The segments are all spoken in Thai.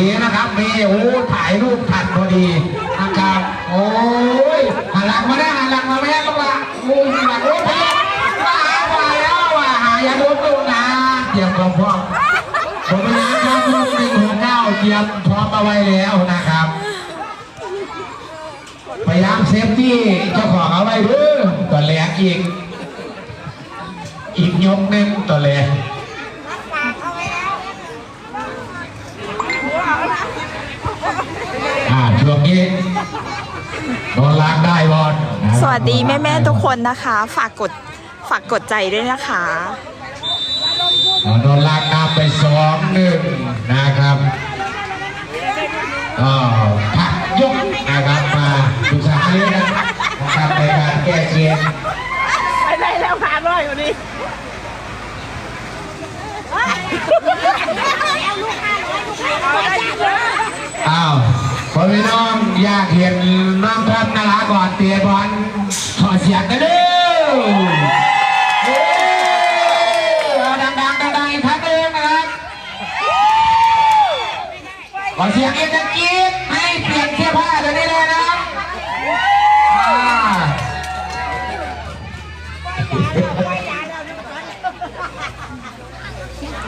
ดีนะครับ มีโอ้ถ่ายรูปทันพอดีนะครับ โอ้ยหันหลังมาได้หันหลังมาแม่ก็ว่าโอ้ยหันหลังโอ้ยพยายามาหาว่าแล้วว่าหายาดมดูนะเตรียมความพร้อมผมพยายามครัลูกหนึ่งหัวเก้าเตรียมพร้อมเอาไว้แล้วนะครับพยายามเซฟตี้เจ้าของเอาไว้เด้อตัวแรกอีก อีกยกหนึ่งตัวแรกอ่าช่วงนี้โดนล้างได้บอล สวัสดีแม่แม่ๆทุกคนนะคะ ฝากกดฝากกดใจด้วยนะคะโดนล้างน้ำไปสองหนึ่งนะครับก็พักยกนะครับมาดูสายเลยนะครับในการแก้เกมไปได้แล้วผ่านร้อยอยู่นี่อ้าว พอพี่น้องอยากเห็นน้องทัพนาราก่อนเตียบอลขอเสียงกันเด้อเอ้ยเอาดังๆดังๆอีกครั้งหนึ่งนะครับขอเสียงเอีกสักกีดให้เปลี่ยนเสื้อผ้าเดี๋ยวนี้เลยนะครับอ่า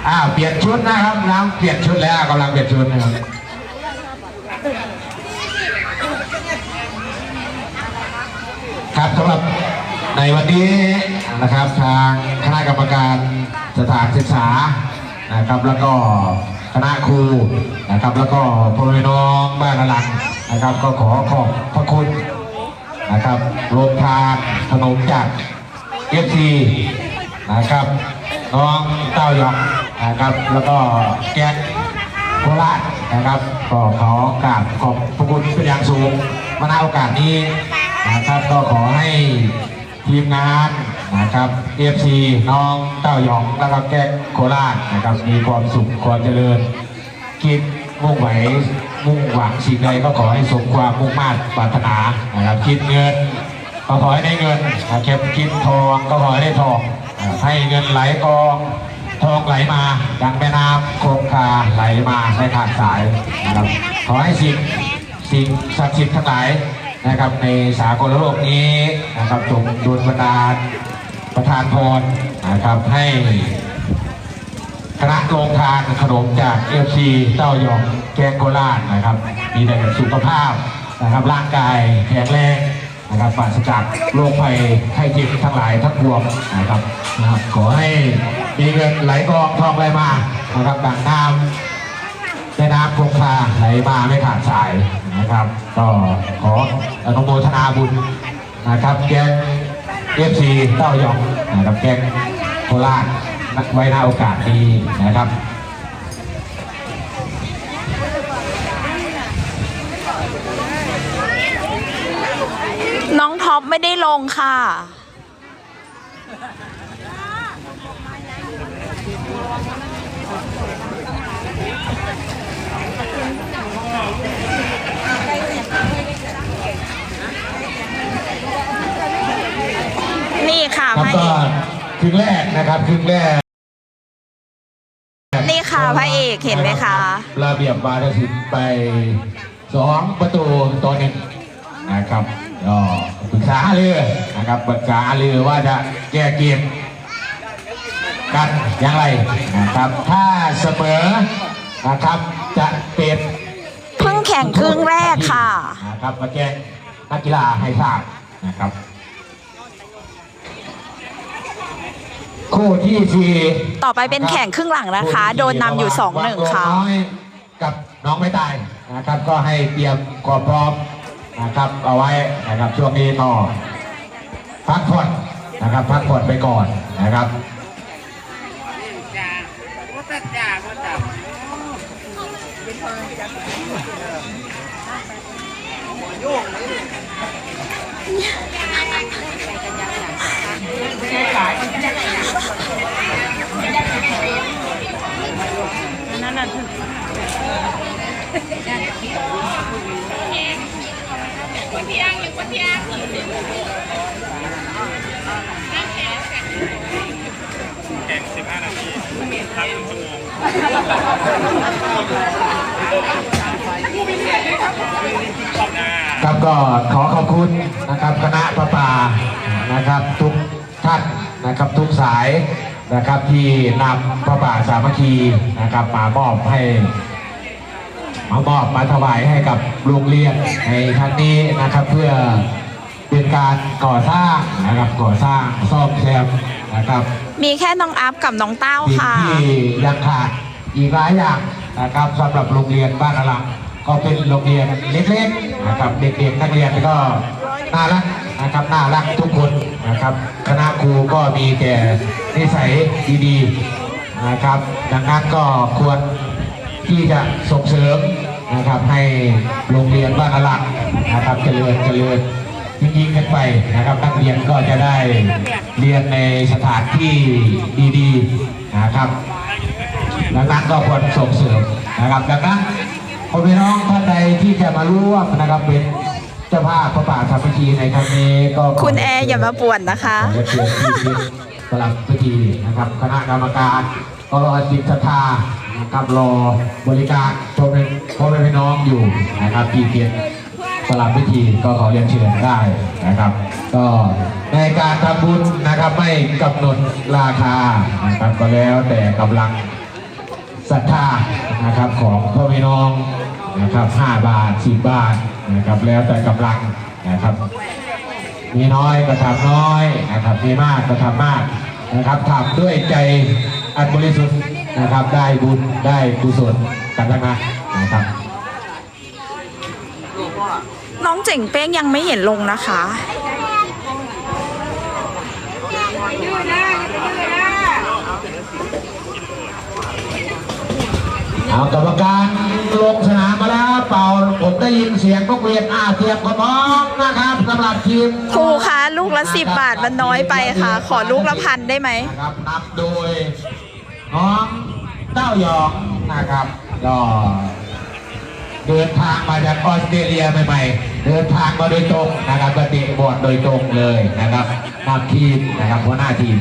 อ้าเปลี่ยนชุดนะครับน้ำเปลี่ยนชุดแล้วกำลังเปลี่ยนชุดนะครับ ครับ สำหรับในวันนี้นะครับทางคณะกรรมการสถานศึกษานะครับ แล้วก็คณะครูนะครับ แล้วก็พ่อแม่น้องบ้านละลังนะครับ ก็ขอขอบพระคุณนะครับโรงทานขนมจากเอฟซีนะครับน้องเต้าหยองนะครับ แล้วก็แก๊งโคราชนะครับก็ขอกราบขอบพระคุณเป็นอย่างสูง มาณโอกาสนี้นะครับก็ขอให้ทีมงานนะครับเอฟซีน้องเต้าหยองแล้วก็แก๊กโคราชนะครับมีความสุขความเจริญคิดมุ่งไหวมุ่งหวังสิ่งใดก็ขอให้สมความมุ่งมา่ปรารถนานะครับคิดเงินก็ขอให้ได้เงินนะครับคิดทองก็ขอให้ได้ทองให้เงินไหลกองทองไหลมาดังแม่น้ำคงคาไหลมาไม่ขาดสายนะครับขอให้สิ่ง สิ่งศักดิ์สิทธิ์ทั้งหลายนะครับ ในสากลโลกนี้นะครับจงดลบันดาลประทานพรนะครับให้คณะโรงทานขนมจากเอฟซีเต้ายองแกงโคราชนะครับ มีแต่สุขภาพนะครับร่างกายแข็งแรงนะครับปราศจากโรคภัยไข้เจ็บทั้งหลายทั้งปวงนะครับนะครับ ขอให้มีเงินไหลกองทองไหลมานะครับดังน้ำ แม่น้ำคงคาไหลมาไม่ขาดสายนะครับ ก็ขออนุโมทนาบุญนะครับ แกงเอฟซีเต้ายองนะครับแกงโคราชไว้ในโอกาสนี้นะครับน้องท็อปไม่ได้ลงค่ะ นี่ค่ะครับพระเอก็กครึ่งแรกนะครับครึ่งแรก นี่ค่ะพระเอกเห็นไหมคะระเบียบวาทศิลป์ไปสองประตูต่อหนึ่งนะครับก็ปรึกษาหารือนะครับปรึกษาหารือว่าจะแก้เกมกันอย่างไรนะครับ ถ้าเสมอนะครับจะเป็นเพิ่งแข่งครึ่งแรกค่ะนะครับมาแจ้งนักกีฬาให้ทราบนะครับ คู่ที่สี่ต่อไปเป็นแข่งครึ่งหลังนะคะ โดนนำอยู่สองหนึ่งค่ะวางตัวน้อยกับน้องไม่ตายนะครับ ก็ให้เตรียมความพร้อมนะครับ เอาไว้นะครับช่วงนี้ก็พักผ่อนนะครับ พักผ่อนไปก่อนนะครับ นะครับที่นำพระป่าสามัคคีนะครับมามอบให้มามอบมาถวายให้กับโรงเรียนในครั้งนี้นะครับเพื่อเป็นการก่อสร้างนะครับก่อสร้างซ่อมแซมนะครับมีแค่น้องอัพกับน้องเต้าสิ่งค่ะที่ยังขาดอีกหลายอย่างนะครับสำหรับโรงเรียนบ้านอลังก็เป็นโรงเรียนเล็กๆนะครับเด็กๆนักเรียนก็น่ารักนะครับน่ารักทุกคนนะครับคณะครูก็มีแต่ นิสัยดีๆนะครับ ดังนั้นก็ควรที่จะส่งเสริมนะครับให้โรงเรียนบ้านอลังนะครับเจริญเจริญยิ่งๆกันไปนะครับนักเรียนก็จะได้เรียนในสถานที่ดีๆนะครับดังนั้นก็ควรส่งเสริมนะครับดังนั้นพ่อพี่น้องท่านใดที่จะมาร่วมนะครับเป็นเจ้าภาพพระป่าธรรมพีในครั้งนี้ก็ขคุณแอร์อย่ามาป่วนนะคะขอเชิญที่พิธี สลับพิธีนะครับ คณะกรรมการก็รอจิตศรัทธานะครับรอบริการพ่อแม่พ่อแม่พี่น้องอยู่นะครับที่เพียรสลับพิธีก็ขอเรียนเชิญได้นะครับ ก็ในการทำบุญนะครับไม่กำหนดราคานะครับก็แล้วแต่กำลังศรัทธานะครับของพ่อแม่น้องนะครับ 5 บาท 10 บาทนะครับแล้วแต่กำลังนะครับ มีน้อยก็ทำน้อยนะครับ มีมากก็ทำมากนะครับทำด้วยใจอันบริสุทธิ์นะครับ ได้บุญได้กุศลกันทั้งนั้นนะครับน้องเจ๋งเป้งยังไม่เห็นลงนะคะ เอากรรมการลงสนามมาแล้วเป่าผมได้ยินเสียงนกเวียนอาเสียงกระพร้อมนะครับสำหรับทีมครูคะลูกละสิบบาทมันน้อยไปค่ะ ขอลูกละพันได้ไหมนะครับนำโดยน้องเต้าหยองนะครับก็เดินทางมาจากออสเตรเลียใหม่ๆเดินทางมาโดยตรงนะครับปฏิบอร์ดโดยตรงเลยนะครับนำทีมนะครับหัวหน้าทีม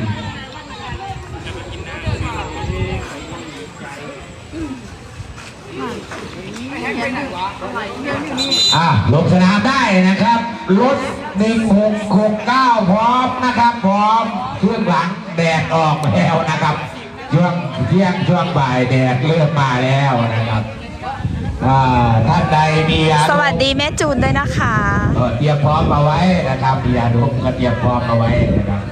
อะลงสนามได้นะครับรถ1669พร้อมนะครับพร้อมเครื่องหลังแดดออกแล้วนะครับ ช่วงเที่ยงช่วงบ่ายแดดเริ่มมาแล้วนะครับอ่าท่านใดมียาสวัสดีแม่จูนด้วยนะคะก็เตรียมพร้อมเอาไว้นะครับมียาดมก็เตรียมพร้อมเอาไว้นะครับ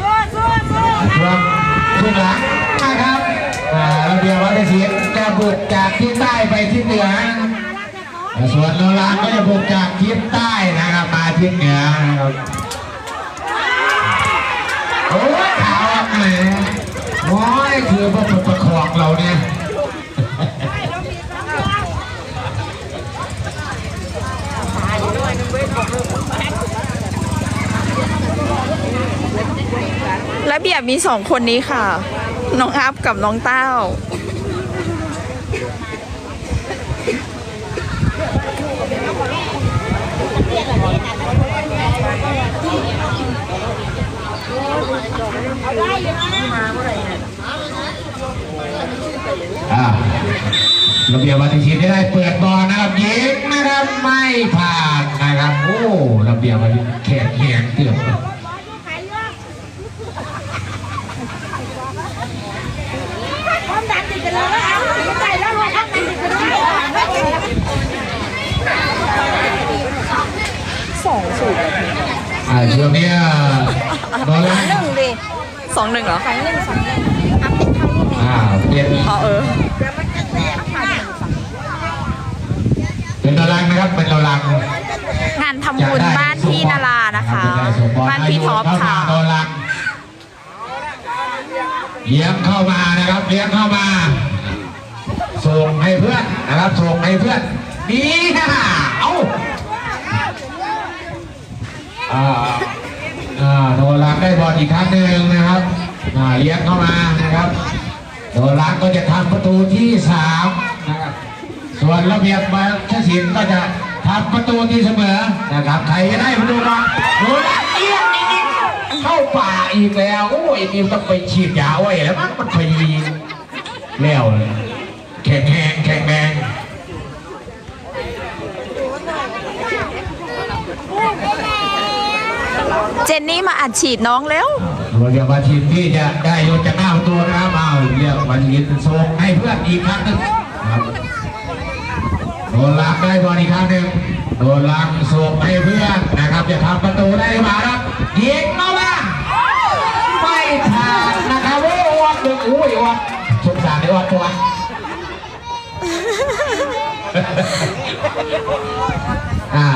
ช่วงช่วงหลังนะครับอ่า ระเบียบวัฒนศิลป์จะบุกจากทิศใต้ไปทิศเหนือ ส่วนโนรานก็จะบุกจากทิศใต้นะครับมาทิศเหนือนะครับโอ้ยขาวแหมโอ้ยคือพวกประคองเราเนี่ยและเบียบมีสองคนนี้ค่ะ น้องอัพกับน้องเต้า อ่าระเบียบวัฒนศิลป์ได้เปิดบอลนะครับยิงนะครับไม่ผ่านนะครับ โอ้ระเบียบวัฒนศิลป์แข็งแข็งเกือบ ความดันติดกันแล้วนะคะใจแล้วรวยทั้งนั้นติดกันด้วย สองศูนย์อ่าช่วงเนี้ยโนรานหนึ่งดิสองหนึ่งเหรอสองหนึ่งสองหนึ่งอัพติดเท่านี้อ่าเป็นอ๋อเออเป็นโนรังนะครับเป็นโนรังงานทำบุญบ้านพี่นารานะคะ บ้านพี่ท็อปค่ะโนรัง เลี้ยงเข้ามานะครับเลี้ยงเข้ามา ส่งให้เพื่อนนะครับ ส่งให้เพื่อนนี่นะเอาอ่าอ่าโนรังได้บอลอีกครั้งหนึ่งนะครับอ่าเลี้ยงเข้ามานะครับโนรังก็จะทำประตูที่สามนะครับส่วนระเบียบมาชศิลป์ก็จะทำประตูที่เสมอนะครับใครจะได้ประตูมาโอ้ยเอี้ยงนิดๆ เข้าป่าอีกแล้ว โอ้ยนี่ต้องไปฉีดยาไว้แล้วมั้งมันไปแล้วเลยแข็งแรงแข็งแรงเจนนี่มาอัดฉีดน้องแล้วเราเรียกว่าทีมที่จะได้โยนจากหน้าประตูนะครับเอาเรียกวันยินส่งให้เพื่อนอีกครั้งหนึ่งนะครับโดนลักได้บอลอีกครั้งหนึ่งโดนลักส่งให้เพื่อนนะครับ จะทำประตูได้หรือเปล่าครับยิงเข้ามาไม่ ผ่านนะครับโอ้ยวัดเลยโอ้ยวัดสงสารไอ้วัดตัวอ่า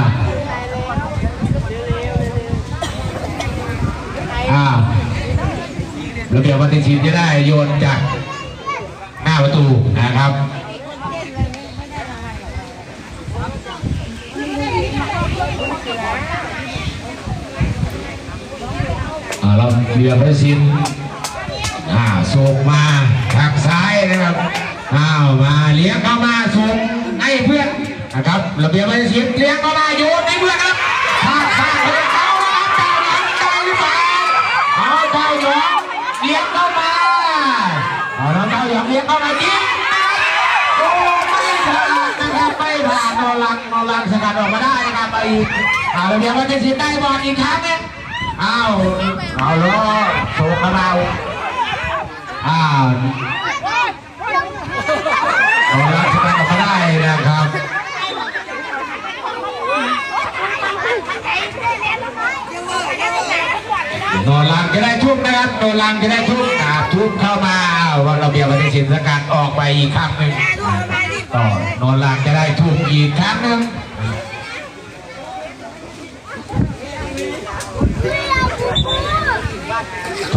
อ่าระเบียบวัฒนศิลป์จะได้โยนจากหน้าประตูนะครับอ เราเบียบวัฒนศิลป์อ่าส่งมาทางซ้ายนะครับอ้าวมาเลี้ยงเข้ามาส่งให้เพื่อนนะครับระเบียบวัฒนศิลป์เลี้ยงเข้ามาโยนให้เพื่อนครับพาพาเพื่อนเขานะครับเจ้าหลังใจหรือเปล่าเอาเจ้าหยองเลี้ยงเข้ามาเอาน้องเจ้าหยองเลี้ยงเข้ามายิงโอ้ไม่ผ่านนะครับไม่ผ่านนอลังนอลังสกัดออกมาได้นะครับไปอีกอ่าระเบียบวัฒนศิลป์ได้บอลอีกครั้งหนึง อ้าวเอาล้อโชว์กับเราอ้าวเอาละสกัดออกมาได้นะครับโนลังจะได้ทุ่มนะครับโนลังจะได้ทุ่มอ่าทุ่มเข้ามาวันระเบียบวัฒนศิลป์สกัดออกไปอีกครั้งหนึ่งต่อโนลังจะได้ทุ่มอีกครั้งหนึ่ง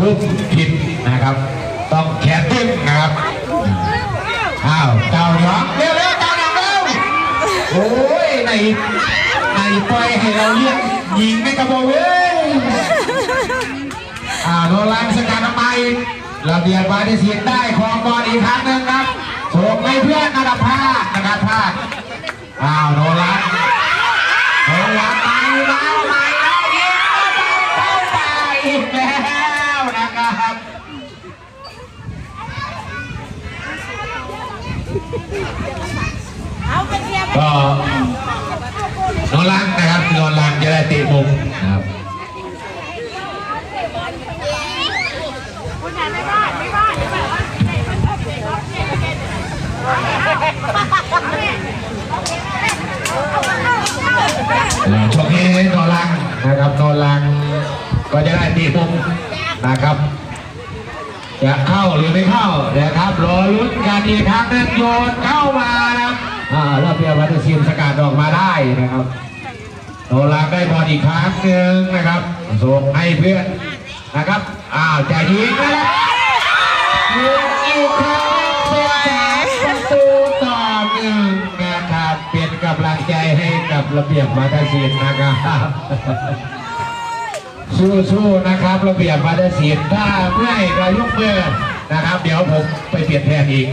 ทุ่มผิดนะครับ ต้องแขนตึ้งนะครับอ้าวเจ้าหยองเร็วเร็วเจ้าหยองเร็วโอ้ยในในปล่อยให้เราเรียกยิงไม่กระโบเว้ยอ่าโดนลังสกัดทำไมระเบียบวาดิเสียนได้ของบอลอีกครั้งหนึ่งครับส่งให้เพื่อนนะครับพลาดนะครับพลาดอ้าวโดนลังโดนลังไปแล้วไปแล้วยิงเข้าไปอีกแล้วนะครับ เอาไปเทียบ ก็โดนลังนะครับโดนลังจะได้ตีมุมนะครับช่วงนี้โดนลังนะครับโดนลังก็จะได้ตีมุมนะครับจะเข้าหรือไม่เข้านะครับรอลุ้นกันอีกครั้งนึงโยนเข้ามานะครับ อ่าแล้วเพียวัตศิลป์สกัดออกมาได้นะครับโนลากได้บอลอีกครั้งหนึ่งนะครับส่งให้เพื่อนนะครับอ้าวจะยิงนะครับอีกครั้งเป็นสามประตูต่อหนึ่งนะครับเป็นกำลังใจให้กับระเบียบวัฒศิลป์นะครับสู้ๆนะครับ ระเบียบมาได้ศิลป์ถ้าเมื่อยก็ยกมือนะครับ เดี๋ยวผมไปเปลี่ยนแทนอีก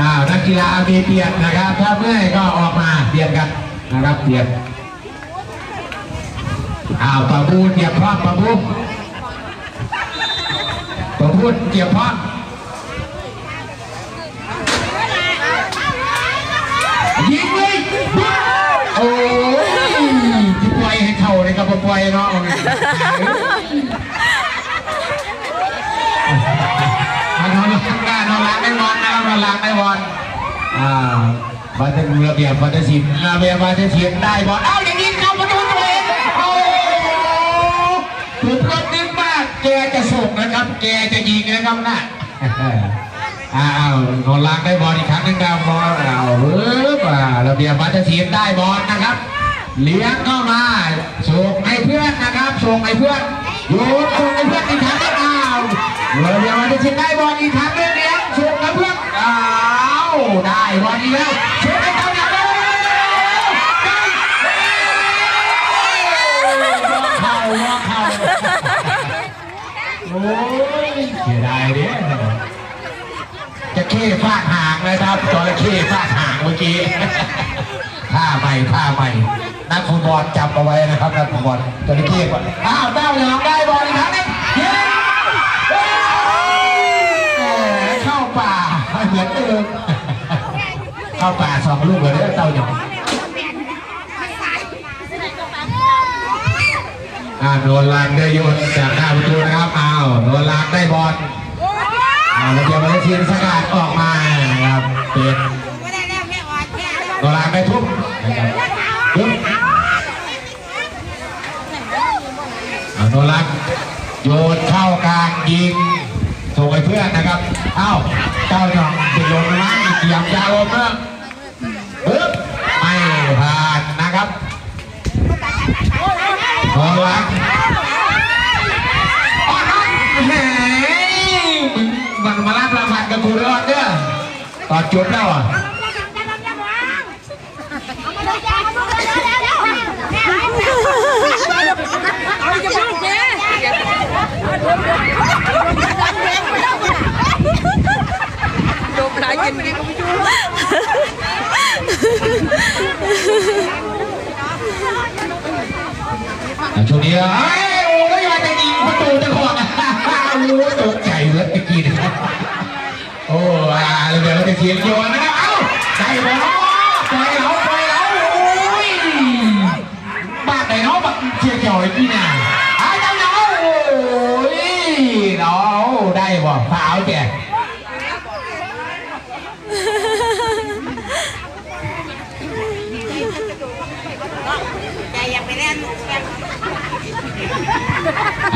อ้าวนักกีฬามีเปลี่ยนนะครับถ้าเมื่อยก็ออกมาเปลี่ยนกันนะครับเปลี่ยนอ้าวประบูลเตรียมพร้อมประบูลประบูลเตรียมพร้อมยิงเลยโอ้ยที่ปล่อยให้เข้าเลยครับปล่อยเนาะเอานอนล้างได้นอนล้างได้บอลนะ ครับนอนล้างได้บอลอ่าบัตรระเบียบบัตรศิลป์ระเบียบบัตรศิลป์ได้บอลเอ้าอย่างนี้เข้าประตูตัวเองโอ้ถูกรถนึกมากแกจะส่งนะครับ แกจะยิงนะครับน่ะอ้าวนอนล้างได้บอลอีกครั้งหนึงดาวบอลอ้าวปึ๊บอ่าระเบียบบัตรศิลป์ได้บอลนะครับเลี้ยงเข้ามาส่งให้เพื่อนนะครับส่งให้เพื่อนโยนส่งให้เพื่อนอีกครั้งหนึงอ้าวระเบียบบัตรศิลป์ได้บอลอีกครั้งหนึงเลี้ยงส่งให้เพื่อนอ้าว ได้บอลอีแล้วส่งให้เจ้าหน้าที่เข้าเข้าโอ้ยเสียดายเด้จะเข้ฟาดหางนะครับจระเข้ฟาดหางเมื่อกี้ท่าใหม่ท่าใหม่นักฟุตบอลจำเอาไว้นะครับนักฟุตบอลจระเข้ก่อนอ้าวเต้าหยองได้บอลอีกครั้งนึงยิงเฮ้ยแหมเข้าป่าเหมือนเดิม เข้าป่าสองลูกเลยเต้าหยองอ่าโดนลางได้โยนจากหน้าประตูนะครับอ้าวโดนลางได้บอลอ่าแล้วเดี๋ยวมาเลเซียสกัดออกมานะครับเป็นโดนลางได้ทุบนะคทุบอ่าโดนลางโยนเข้ากลางยิงส่งไปเพื่อนนะครับ เอ้าเต้าหยองติดลมนลังเสียงยาลมเนอะ โดนลางอ๋อแหมมึงมันมารับรางวัลกับกูรอดเนี่ยตอนจุดแล้วอะอะช่ว งนี้เอ้ยโอ้ยมาจะยิงประตูจะขวางอะโอ้ยตกใจเลยตะกี้นี่ยโอ้อ่าเดี๋ยวจะเสียงโยนนะครับเอ้าได้บอลปล่อยเราปล่อยเราโอ้ยบ้านไหนเนาะบักเชียร์จ่อยพี่น่ะอ้เจ้าเนาโอ้ยเนาได้บ่ฝาวแก ใจยังไปเล่น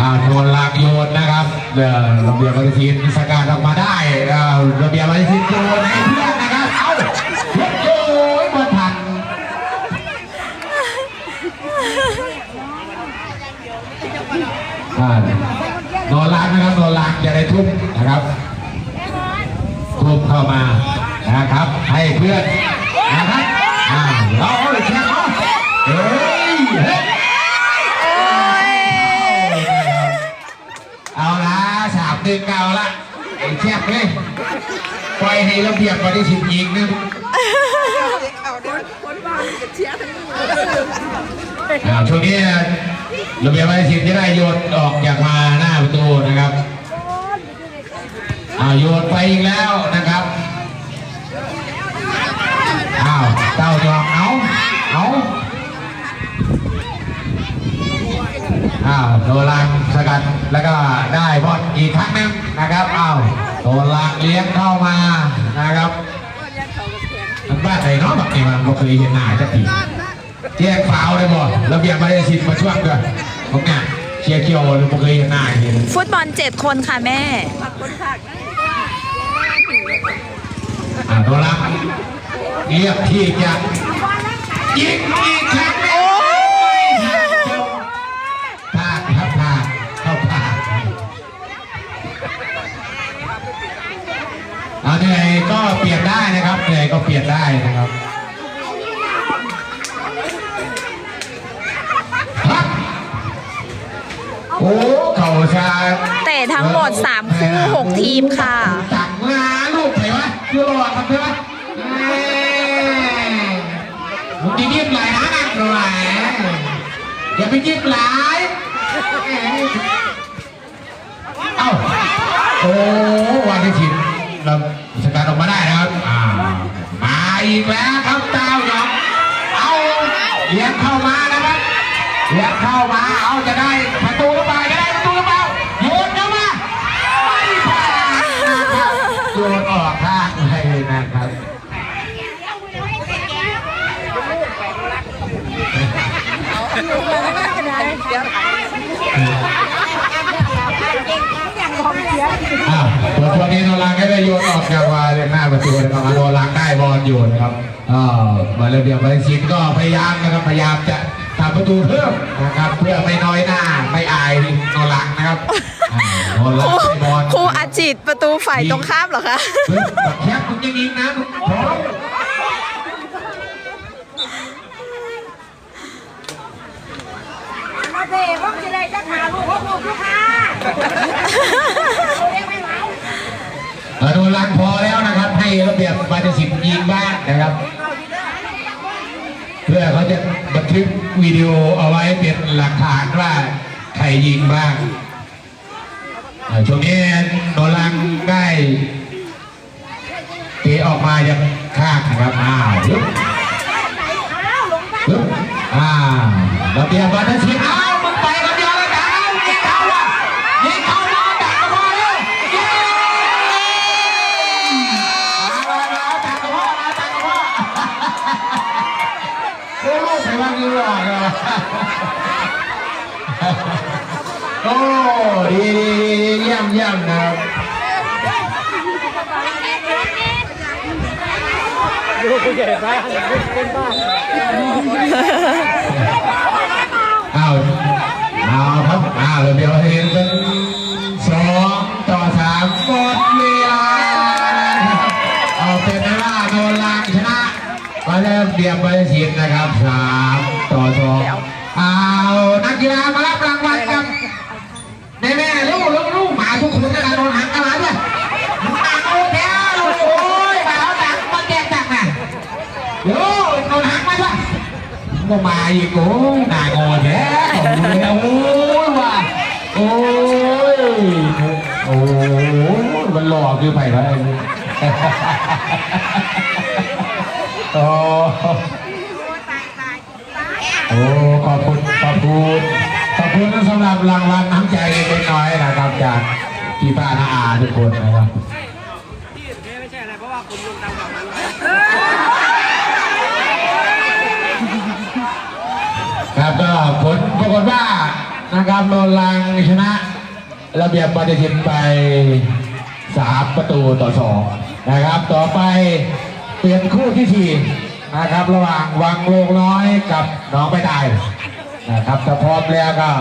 อ่าโดนลากโยนนะครับเดี๋ยวระเบียบวัฒนศิลป์สกัดออกมาได้อ่าระเบียบวัฒนศิลป์โยนให้เพื่อนนะครับเอ้าโอ้ยมาทันอ่าโดนลากนะครับโดนลากจะได้ทุ่มนะครับทุ่มเข้ามานะครับ ให้เพื่อนนะครับอ่าเราเอาเชียร์เขาเฮ้ยเฮ้ย โอ้ย เอาละสามหนึ่งเอาละไอ้แคบ เลยปล่อยให้ระเบียบปฏิสิทธิ์อีกนึงอ่าช่วงนี้ระเบียบปฏิสิทธิ์จะได้โยนออกจากมาหน้าประตูนะครับอ่าโยนไปอีกแล้วนะครับอ้าวเต้าจอกเอาเอาอ้าวโดนลังสกัดแล้วก็ได้บอลอีกครั้งหนึงนะครับอ้าว โดนลังเลี้ยงเข้ามานะครับมันบ้านไหนเนาะแบบนี้มันก็เคยเห็นหน้าสักทีแจ้งฟาวเลยบ่ระเบียบมาได้สิทธิ์มาช่วยด้วยผมเนี่ยเชียร์เคียวเลยผมเคยเห็นหน้าเห็นฟุตบอลเจ็ดคนค่ะแม่อ่าโดนลังเรียกที่จะยิงอีกครั้งหนึ่งโอ้ เอาเหนื่อยก็เปลี่ยนได้นะครับเหนื่อยก็เปลี่ยนได้นะครับครับโอ้เข่าชาเตะทั้งหมด 3 คู่ 6 ทีมค่ะจังงาลูกไหนวะยูโรอะครับใช่ไหมเอ้ยมึงจะยิ้มหลายนะนั่งหน่อยอย่าไปยิ้มหลายเอ้าโอ้วันที่ถิน เราสกัดออกมาได้นะครับอ่ามาอีกแล้วครับเต้าหยองเอาเลี้ยงเข้ามานะครับเลี้ยงเข้ามาเอาจะได้ประตูหรือเปล่าจะได้ประตูหรือเปล่าโยนเข้ามาไม่ผ่านนะครับโยนออกข้างเลยนะครับ อ้าวตัวช่วงนี้โนรังก็ได้โยนออกจากวาเลนหน้าประตูนะครับโนรังได้บอลอยู่นะครับอ่ามาเลเบียบาเลนซินก็พยายามนะครับพยายามจะทำประตูเพิ่มนะครับ เพื่อไม่น้อยหน้าไม่อายโนรังนะครับอ่าโนรังได้บอลครูอาจิตประตูฝ่ายตรงข้ามเหรอคะเฮ้ยแบบแคบมึงยังยิงนะมึงพร้อมมาเตะพวกจะเลยจะขาลูกพวกลูกลูกค้า ออโดนลังพอแล้วนะครับ ให้ระเบียบบาดสิบยิงบ้างนะครับ เพื่อเขาจะบันทึกวิดีโอเอาไว้เป็นหลักฐานว่าใครยิงบ้างเอ่อช่วงนี้โดนลังได้เตะออกมาจากข้างครับอ้าวปึ๊บปึ๊บอ่าระเบียบบาดสิบอ้าว ใครว่างี้หรอกเหรอโอ้ดีดีดีเยี่ยมเยี่ยมนะครับดูผู้ใหญ่บ้านเป็นบ้านเอาเอาครับเอาเดี๋ยวเห็นเป็น ริ่มเบียบบริสิทธิ์นะครับสามต่อสองเอานักกีฬามารับรางวัลกันแม่แม่ๆลูกลูกลูกหมาทุกคนนะโดนหักอะไรเนี่ยหมาโอ้แก้วโอ้ยหมาเอาหนักมาแกะจักนะโอ้ยโดนหักมาด้วยมามาอีกโอ้หนางอแท้โอ้ยว่ะโอ้ยโอ้ยมันหลอกคือไปวะไอ้นี่ โอ้โอ้ขอบคุณขอบคุณขอบคุณสำหรับรางวัลน้ำใจเล็กน้อยนะครับจากพี่ป้าน้าอาทุกคนนะครับไม่ใช่อะไรเพราะว่าคุณลุงทำกับมันครับก็ผลปรากฏว่านะครับโนลังชนะ ระเบียบปฏิทินไปสามประตูต่อสองนะครับ ต่อไป เปลี่ยนคู่ที่สี่นะครับ ระหว่างวังโลงน้อยกับน้องไปตายนะครับถ้าพร้อมแล้วก็